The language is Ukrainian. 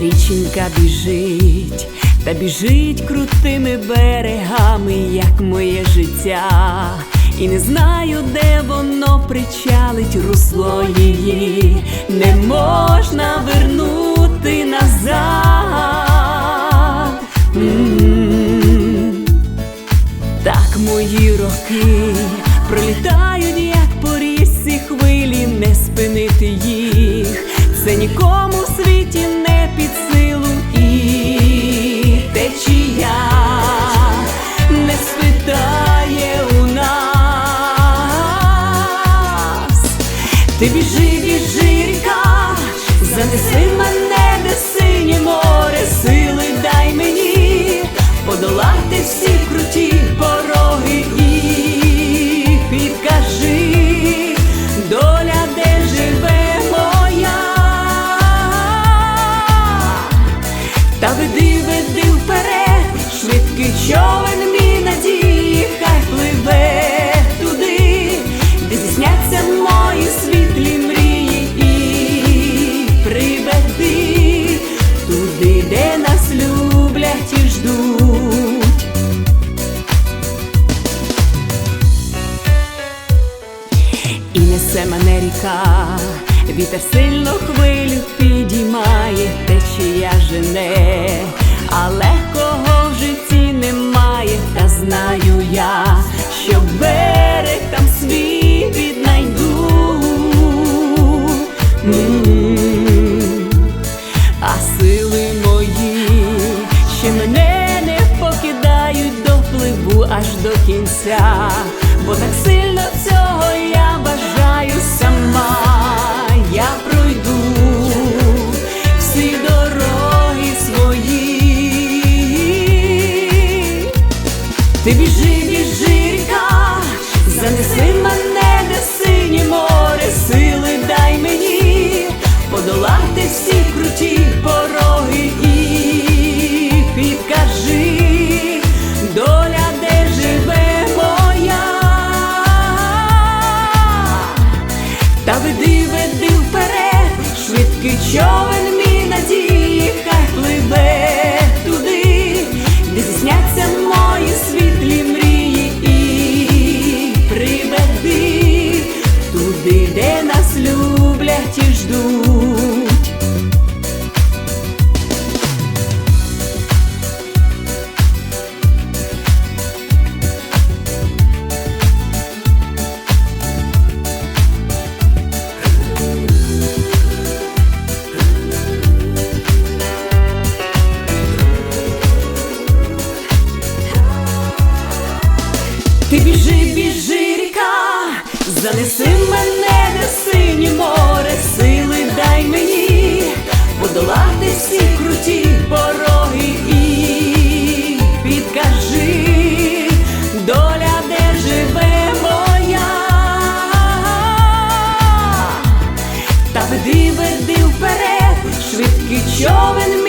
Річенька біжить, та біжить крутими берегами, як моє життя. І не знаю, де воно причалить русло її, не можна вернути назад. Так мої роки пролітають, як по річці хвилі, не спинити їх. Це нікому в Ти біжи, біжи, занеси мене, де синє море, сили дай мені подолати всі несе мене ріка, вітер сильно хвилю підіймає, течія жене, а легкого в житті немає, та знаю я, що берег там свій віднайду. А сили мої ще мене не покидають. До пливу аж до кінця, Ти біжи, туди, де нас люблять і ждуть. Ти біжи, біжи, ріка, занеси мене, де синє море, сили дай мені подолати всі круті пороги і підкажи, доля, де живе моя, та веди, веди вперед, швидкий човен